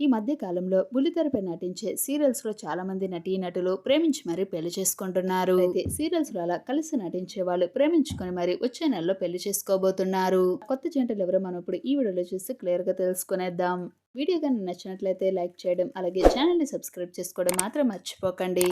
ఈ మధ్యకాలంలో బుల్లితెరపై నటించే సీరియల్స్లో చాలా మంది నటీనటులు ప్రేమించి మరీ పెళ్ళి చేసుకుంటున్నారు. అయితే సీరియల్స్లో అలా కలిసి నటించే వాళ్ళు ప్రేమించుకొని మరి వచ్చే నెలలో పెళ్ళి చేసుకోబోతున్నారు. కొత్త జంటలు ఎవరో మనం ఇప్పుడు ఈ వీడియోలో చూసి క్లియర్గా తెలుసుకునేద్దాం. వీడియో కానీ నచ్చినట్లయితే లైక్ చేయడం అలాగే ఛానల్ని సబ్స్క్రైబ్ చేసుకోవడం మాత్రం మర్చిపోకండి.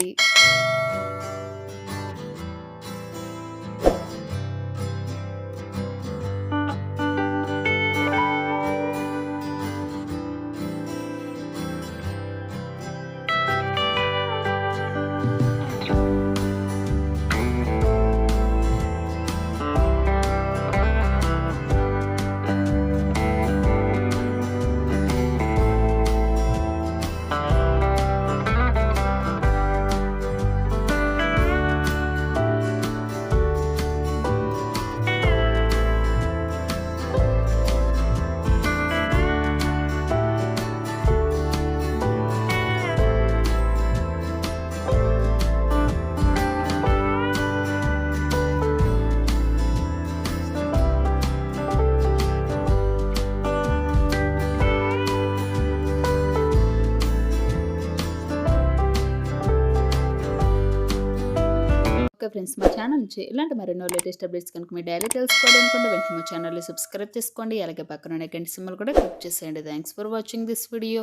Okay friends. మా ఛానల్ నుంచి ఇలాంటి మరెన్నో లేటెస్ట్ అప్డేట్స్ కనుక మీ డైలీ తెలుసుకోవాలనుకుంటే వెంటనే మా ఛానల్ని సబ్స్క్రైబ్ చేసుకోండి. అలాగే పక్కన గంట సింబల్ కూడా క్లిక్ చేసేయండి. Thanks for watching this video